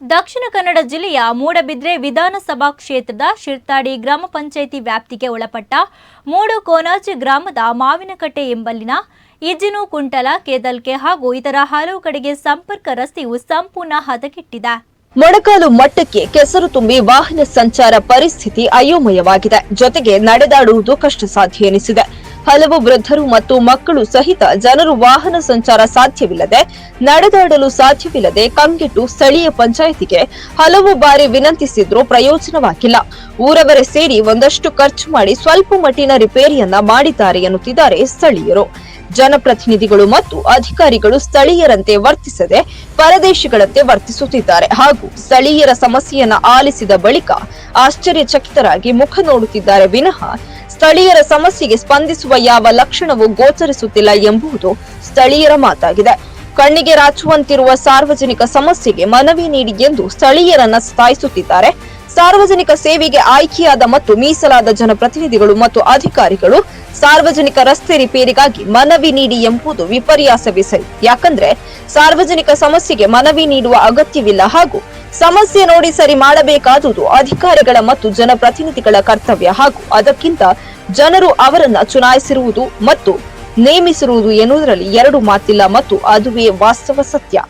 ದಕ್ಷಿಣ ಕನ್ನಡ ಜಿಲ್ಲೆಯ ಮೂಡಬಿದ್ರೆ ವಿಧಾನಸಭಾ ಕ್ಷೇತ್ರದ ಶಿರ್ತಾಡಿ ಗ್ರಾಮ ಪಂಚಾಯಿತಿ ವ್ಯಾಪ್ತಿಗೆ ಒಳಪಟ್ಟ ಮೂಡು ಕೋನಾಜಿ ಗ್ರಾಮದ ಮಾವಿನಕಟ್ಟೆ ಎಂಬಲ್ಲಿನ ಇಜಿನು ಕುಂಟಲ, ಕೇದಲ್ಕೆ ಹಾಗೂ ಇತರ ಹಲವು ಕಡೆಗೆ ಸಂಪರ್ಕ ರಸ್ತೆಯು ಸಂಪೂರ್ಣ ಹದಗೆಟ್ಟಿದೆ. ಮೊಣಕಾಲು ಮಟ್ಟಕ್ಕೆ ಕೆಸರು ತುಂಬಿ ವಾಹನ ಸಂಚಾರ ಪರಿಸ್ಥಿತಿ ಅಯೋಮಯವಾಗಿದೆ. ಜೊತೆಗೆ ನಡೆದಾಡುವುದು ಕಷ್ಟ ಸಾಧ್ಯ ಎನಿಸಿದೆ. ಹಲವು ವೃದ್ಧರು ಮತ್ತು ಮಕ್ಕಳು ಸಹಿತ ಜನರು ವಾಹನ ಸಂಚಾರ ಸಾಧ್ಯವಿಲ್ಲದೆ ನಡೆದಾಡಲು ಸಾಧ್ಯವಿಲ್ಲದೆ ಕಂಗೆಟ್ಟು ಸ್ಥಳೀಯ ಪಂಚಾಯಿತಿಗೆ ಹಲವು ಬಾರಿ ವಿನಂತಿಸಿದ್ರೂ ಪ್ರಯೋಜನವಾಗಿಲ್ಲ. ಊರವರೇ ಸೇರಿ ಒಂದಷ್ಟು ಖರ್ಚು ಮಾಡಿ ಸ್ವಲ್ಪ ಮಟ್ಟಿನ ರಿಪೇರಿಯನ್ನ ಮಾಡಿದ್ದಾರೆ ಎನ್ನುತ್ತಿದ್ದಾರೆ ಸ್ಥಳೀಯರು. ಜನಪ್ರತಿನಿಧಿಗಳು ಮತ್ತು ಅಧಿಕಾರಿಗಳು ಸ್ಥಳೀಯರಂತೆ ವರ್ತಿಸದೆ ಪರದೇಶಿಗಳಂತೆ ವರ್ತಿಸುತ್ತಿದ್ದಾರೆ ಹಾಗೂ ಸ್ಥಳೀಯರ ಸಮಸ್ಯೆಯನ್ನ ಆಲಿಸಿದ ಬಳಿಕ ಆಶ್ಚರ್ಯಚಕಿತರಾಗಿ ಮುಖ ನೋಡುತ್ತಿದ್ದಾರೆ. ವಿನಃ ಸ್ಥಳೀಯರ ಸಮಸ್ಯೆಗೆ ಸ್ಪಂದಿಸುವ ಯಾವ ಲಕ್ಷಣವೂ ಗೋಚರಿಸುತ್ತಿಲ್ಲ ಎಂಬುದು ಸ್ಥಳೀಯರ ಮಾತಾಗಿದೆ. ಕಣ್ಣಿಗೆ ರಾಚುವಂತಿರುವ ಸಾರ್ವಜನಿಕ ಸಮಸ್ಯೆಗೆ ಮನವಿ ನೀಡಿ ಎಂದು ಸ್ಥಳೀಯರನ್ನ ಸತಾಯಿಸುತ್ತಿದ್ದಾರೆ ಸಾರ್ವಜನಿಕ ಸೇವೆಗೆ ಆಯ್ಕೆಯಾದ ಮತ್ತು ಮೀಸಲಾದ ಜನಪ್ರತಿನಿಧಿಗಳು ಮತ್ತು ಅಧಿಕಾರಿಗಳು ಸಾರ್ವಜನಿಕ ರಸ್ತೆ ರಿಪೇರಿಗಾಗಿ ಮನವಿ ನೀಡಿ ಎಂಬುದು ವಿಪರ್ಯಾಸವೇ ಸರಿ. ಯಾಕಂದ್ರೆ ಸಾರ್ವಜನಿಕ ಸಮಸ್ಯೆಗೆ ಮನವಿ ನೀಡುವ ಅಗತ್ಯವಿಲ್ಲ ಹಾಗೂ ಸಮಸ್ಯೆ ನೋಡಿ ಸರಿ ಮಾಡಬೇಕಾದುದು ಅಧಿಕಾರಿಗಳ ಮತ್ತು ಜನಪ್ರತಿನಿಧಿಗಳ ಕರ್ತವ್ಯ ಹಾಗೂ ಅದಕ್ಕಿಂತ ಜನರು ಅವರನ್ನ ಚುನಾಯಿಸಿರುವುದು ಮತ್ತು ನೇಮಿಸಿರುವುದು ಎನ್ನುವುದರಲ್ಲಿ ಎರಡು ಮಾತಿಲ್ಲ ಮತ್ತು ಅದುವೇ ವಾಸ್ತವ ಸತ್ಯ.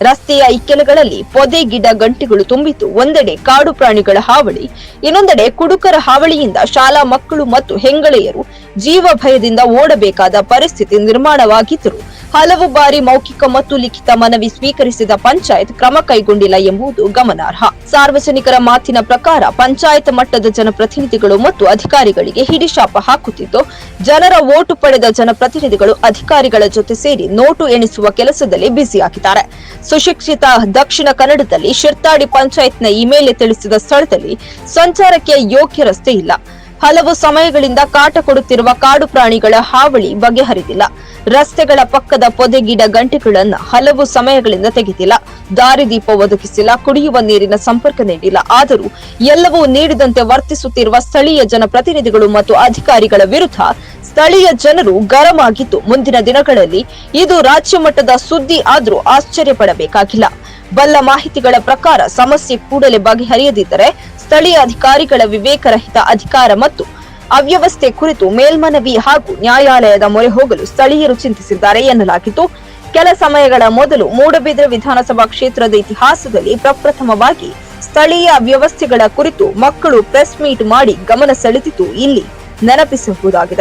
ರಸ್ತೆಯ ಇಕ್ಕೆಲಗಳಲ್ಲಿ ಪೊದೆ ಗಿಡ ಗಂಟೆಗಳು ತುಂಬಿತು. ಒಂದೆಡೆ ಕಾಡು ಪ್ರಾಣಿಗಳ ಹಾವಳಿ, ಇನ್ನೊಂದೆಡೆ ಕುಡುಕರ ಹಾವಳಿಯಿಂದ ಶಾಲಾ ಮಕ್ಕಳು ಮತ್ತು ಹೆಂಗಳೆಯರು ಜೀವ ಭಯದಿಂದ ಓಡಬೇಕಾದ ಪರಿಸ್ಥಿತಿ ನಿರ್ಮಾಣವಾಗಿದ್ದರೂ. ಹಲವು ಬಾರಿ ಮೌಖಿಕ ಮತ್ತು ಲಿಖಿತ ಮನವಿ ಸ್ವೀಕರಿಸಿದ ಪಂಚಾಯತ್ ಕ್ರಮ ಕೈಗೊಂಡಿಲ್ಲ ಎಂಬುದು ಗಮನಾರ್ಹ. ಸಾರ್ವಜನಿಕರ ಮಾತಿನ ಪ್ರಕಾರ ಪಂಚಾಯತ್ ಮಟ್ಟದ ಜನಪ್ರತಿನಿಧಿಗಳು ಮತ್ತು ಅಧಿಕಾರಿಗಳಿಗೆ ಹಿಡಿಶಾಪ ಹಾಕುತ್ತಿದ್ದು, ಜನರ ಓಟು ಪಡೆದ ಜನಪ್ರತಿನಿಧಿಗಳು ಅಧಿಕಾರಿಗಳ ಜೊತೆ ಸೇರಿ ನೋಟು ಎಣಿಸುವ ಕೆಲಸದಲ್ಲಿ ಬ್ಯುಸಿಯಾಗಿದ್ದಾರೆ. ಸುಶಿಕ್ಷಿತ ದಕ್ಷಿಣ ಕನ್ನಡದಲ್ಲಿ ಶಿರ್ತಾಡಿ ಪಂಚಾಯತ್ನ ಇಮೇಲ್ ತಿಳಿಸಿದ ಸ್ಥಳದಲ್ಲಿ ಸಂಚಾರಕ್ಕೆ ಯೋಗ್ಯ ರಸ್ತೆ ಇಲ್ಲ. ಹಲವು ಸಮಯಗಳಿಂದ ಕಾಟ ಕೊಡುತ್ತಿರುವ ಕಾಡು ಪ್ರಾಣಿಗಳ ಹಾವಳಿ ಬಗೆಹರಿದಿಲ್ಲ. ರಸ್ತೆಗಳ ಪಕ್ಕದ ಪೊದೆ ಗಿಡ ಗಂಟೆಗಳನ್ನ ಹಲವು ಸಮಯಗಳಿಂದ ತೆಗೆದಿಲ್ಲ. ದಾರಿದೀಪ ಒದಗಿಸಿಲ್ಲ, ಕುಡಿಯುವ ನೀರಿನ ಸಂಪರ್ಕ ನೀಡಿಲ್ಲ. ಆದರೂ ಎಲ್ಲವೂ ನೀಡಿದಂತೆ ವರ್ತಿಸುತ್ತಿರುವ ಸ್ಥಳೀಯ ಜನಪ್ರತಿನಿಧಿಗಳು ಮತ್ತು ಅಧಿಕಾರಿಗಳ ವಿರುದ್ಧ ಸ್ಥಳೀಯ ಜನರು ಗರಂ ಆಗಿದ್ದು ಮುಂದಿನ ದಿನಗಳಲ್ಲಿ ಇದು ರಾಜ್ಯ ಮಟ್ಟದ ಸುದ್ದಿ ಆದರೂ ಆಶ್ಚರ್ಯ ಬಲ್ಲ ಮಾಹಿತಿಗಳ ಪ್ರಕಾರ ಸಮಸ್ಯೆ ಕೂಡಲೇ ಬಗೆಹರಿಯದಿದ್ದರೆ ಸ್ಥಳೀಯ ಅಧಿಕಾರಿಗಳ ವಿವೇಕರಹಿತ ಅಧಿಕಾರ ಮತ್ತು ಅವ್ಯವಸ್ಥೆ ಕುರಿತು ಮೇಲ್ಮನವಿ ಹಾಗೂ ನ್ಯಾಯಾಲಯದ ಮೊರೆ ಹೋಗಲು ಸ್ಥಳೀಯರು ಚಿಂತಿಸಿದ್ದಾರೆ ಎನ್ನಲಾಗಿದ್ದು, ಕೆಲ ಸಮಯಗಳ ಮೊದಲು ಮೂಡಬಿದ್ರೆ ವಿಧಾನಸಭಾ ಕ್ಷೇತ್ರದ ಇತಿಹಾಸದಲ್ಲಿ ಪ್ರಪ್ರಥಮವಾಗಿ ಸ್ಥಳೀಯ ವ್ಯವಸ್ಥೆಗಳ ಕುರಿತು ಮಕ್ಕಳು ಪ್ರೆಸ್ ಮೀಟ್ ಮಾಡಿ ಗಮನ ಸೆಳೆದಿದ್ದು ಇಲ್ಲಿ ನೆನಪಿಸಬಹುದಾಗಿದೆ.